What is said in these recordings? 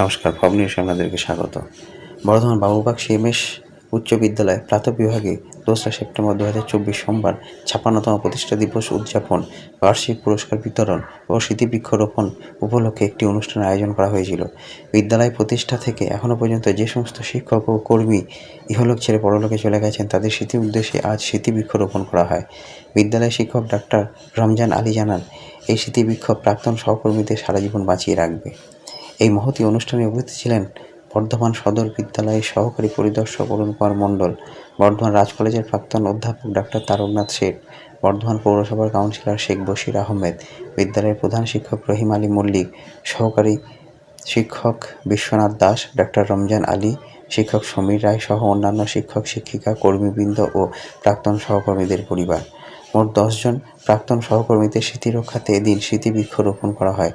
নমস্কার ফব নিউজে আপনাদেরকে স্বাগত। বর্ধমান বাবুবাগ সিএমএস উচ্চ বিদ্যালয় প্রাথমিক বিভাগে দোসরা সেপ্টেম্বর দু হাজার চব্বিশ সোমবার ছাপ্পান্নতম প্রতিষ্ঠা দিবস উদযাপন, বার্ষিক পুরস্কার বিতরণ ও স্মৃতিবৃক্ষরোপণ উপলক্ষে একটি অনুষ্ঠানের আয়োজন করা হয়েছিল। বিদ্যালয় প্রতিষ্ঠা থেকে এখনও পর্যন্ত যে সমস্ত শিক্ষক ও কর্মী, ইহলোক ছেড়ে পরলোকে চলে গেছেন, তাদের স্মৃতি উদ্দেশ্যে আজ স্মৃতিবৃক্ষরোপণ করা হয়। বিদ্যালয়ের শিক্ষক ডাক্তার রমজান আলী জানান, এই স্মৃতিবৃক্ষ প্রাক্তন সহকর্মীদের সারা জীবন বাঁচিয়ে রাখবে। এই মহতি অনুষ্ঠানে উপস্থিত ছিলেন বর্ধমান সদর বিদ্যালয়ের সহকারী পরিদর্শক অরুণ কুমার মণ্ডল, বর্ধমান রাজ কলেজের প্রাক্তন অধ্যাপক ডাক্তার তারকনাথ শেঠ, বর্ধমান পৌরসভার কাউন্সিলর শেখ বশির আহমেদ, বিদ্যালয়ের প্রধান শিক্ষক রহিম আলী মল্লিক, সহকারী শিক্ষক বিশ্বনাথ দাস, ডাক্তার রমজান আলী, শিক্ষক সমীর রায় সহ অন্যান্য শিক্ষক, শিক্ষিকা, কর্মীবৃন্দ ও প্রাক্তন সহকর্মীদের পরিবার। মোট দশজন প্রাক্তন সহকর্মীদের স্মৃতি রক্ষাতে এদিন স্মৃতিবৃক্ষ রোপণ করা হয়।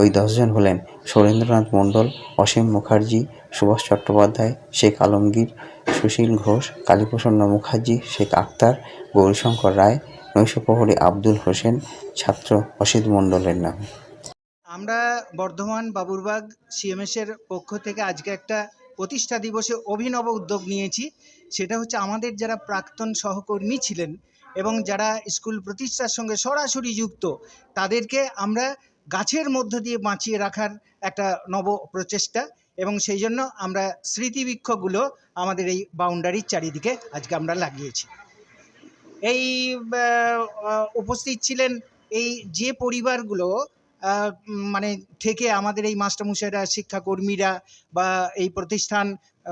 ওই দশজন হলেন সুরেন্দ্রনাথ মণ্ডল, অসীম মুখার্জি, সুভাষ চট্টোপাধ্যায়, শেখ আলমগীর, সুশীল ঘোষ, কালীপ্রসন্ন মুখার্জি, শেখ আক্তার, গৌরীশঙ্কর রায়, নৈশপ্রহরী আব্দুল হোসেন, ছাত্র অসিত মণ্ডলের নাম। আমরা বর্ধমান বাবুরবাগ সিএমএসের পক্ষ থেকে আজকে একটা প্রতিষ্ঠা দিবসে অভিনব উদ্যোগ নিয়েছি। সেটা হচ্ছে আমাদের যারা প্রাক্তন সহকর্মী ছিলেন এবং যারা স্কুল প্রতিষ্ঠার সঙ্গে সরাসরি যুক্ত, তাদেরকে আমরা গাছের মধ্য দিয়ে বাঁচিয়ে রাখার একটা নব প্রচেষ্টা এবং সেই জন্য আমরা স্মৃতিবৃক্ষগুলো আমাদের এই বাউন্ডারির চারিদিকে আজকে আমরা লাগিয়েছি। এই উপস্থিত ছিলেন এই যে পরিবারগুলো মানে থেকে আমাদের এই মাস্টারমশাইরা, শিক্ষাকর্মীরা বা এই প্রতিষ্ঠান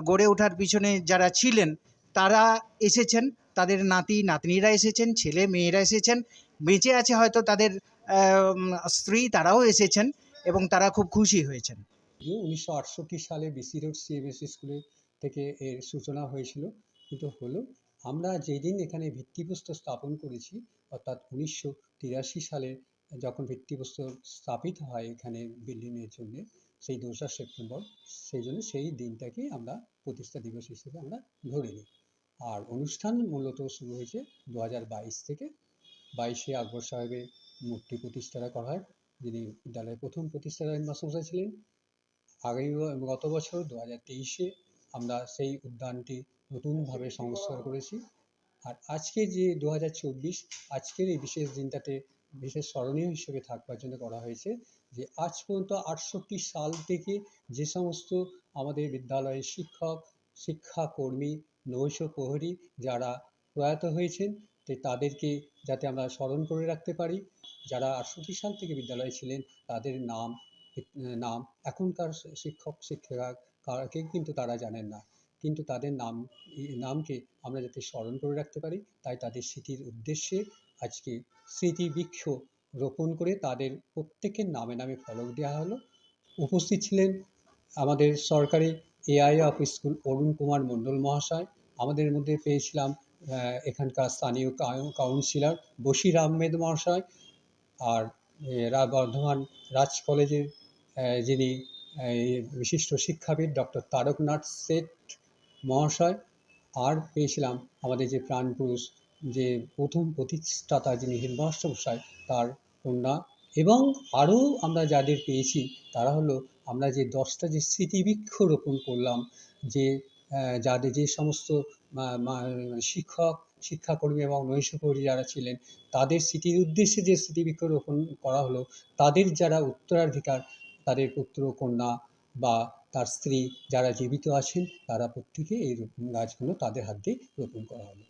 গড়ে ওঠার পিছনে যারা ছিলেন, তারা এসেছেন তাদের নাতি, নাতনিরা এসেছেন, ছেলে মেয়েরা এসেছেন। বেঁচে আছে হয়তো তাদের স্ত্রী, তারাও এসেছেন এবং তারা খুব খুশি হয়েছেন। উনিশশো আটষট্টি সালে বিসি রোড সিএমএস স্কুলে থেকে এর সূচনা হয়েছিল। কিন্তু হলো, আমরা যেদিন এখানে ভিত্তিপ্রস্তর স্থাপন করেছি, অর্থাৎ উনিশশো তিরাশি সালে যখন ভিত্তিপ্রস্তর স্থাপিত হয় এখানে বিল্ডিংয়ের জন্য, সেই দোসরা সেপ্টেম্বর, সেই জন্য সেই দিনটাকে আমরা প্রতিষ্ঠা দিবস হিসেবে আমরা ধরে নিই। আর অনুষ্ঠান মূলত শুরু হয়েছে দু হাজার বাইশ থেকে। বাইশে আকবর সাহেবের মূর্তি প্রতিষ্ঠা করা হয়, যিনি বিদ্যালয়ের প্রথম প্রতিষ্ঠাতা মাস্টারমশাই ছিলেন। আগামী গত বছর দু হাজার তেইশে আমরা সেই উদ্যানটি নতুনভাবে সংস্কার করেছি। আর আজকে যে দু হাজার চব্বিশ, আজকের এই বিশেষ দিনটাতে বিশেষ স্মরণীয় হিসেবে থাকবার জন্য করা হয়েছে যে আজ পর্যন্ত আটষট্টি সাল থেকে যে সমস্ত আমাদের বিদ্যালয়ের শিক্ষক, শিক্ষাকর্মী নৈশ প্রহরী যারা প্রয়াত হয়েছেন, তো তাদেরকে যাতে আমরা স্মরণ করে রাখতে পারি। যারা আটষট্টি সাল থেকে বিদ্যালয়ে ছিলেন, তাদের নাম নাম এখনকার শিক্ষক শিক্ষিকা কাকে কিন্তু তারা জানেন না। কিন্তু তাদের নাম, নামকে আমরা যাতে স্মরণ করে রাখতে পারি, তাই তাদের স্মৃতির উদ্দেশ্যে আজকে স্মৃতিবৃক্ষ রোপণ করে তাদের প্রত্যেকের নামে নামে ফলক দেওয়া হলো। উপস্থিত ছিলেন আমাদের সরকারি AI of school Arun Kumar Mondal মহাশয় আমাদের মধ্যে পেয়েছিলাম এখানকার স্থানীয় কাউন্সিলর বশির আহমেদ মহাশয় আর বর্ধমান রাজ কলেজের যিনি বিশিষ্ট শিক্ষাবিদ ডক্টর তারকনাথ শেঠ মহাশয় আর পেয়েছিলাম আমাদের যে প্রাণপুরুষ যে প্রথম প্রতিষ্ঠাতা যিনি হেডমাস্টার মশাই তার কন্যা এবং আরও আমরা যাদের পেয়েছি তারা হলো আমরা যে দশটা যে স্মৃতিবৃক্ষ রোপণ করলাম, যে যাদের যে সমস্ত শিক্ষক, শিক্ষাকর্মী এবং নৈশকর্মী যারা ছিলেন, তাদের স্মৃতির উদ্দেশ্যে যে স্মৃতিবৃক্ষ রোপণ করা হলো, তাদের যারা উত্তরাধিকার, তাদের পুত্র, কন্যা বা তার স্ত্রী যারা জীবিত আছেন, তারা প্রত্যেকে এই গাছগুলো তাদের হাত দিয়ে রোপণ করা হলো।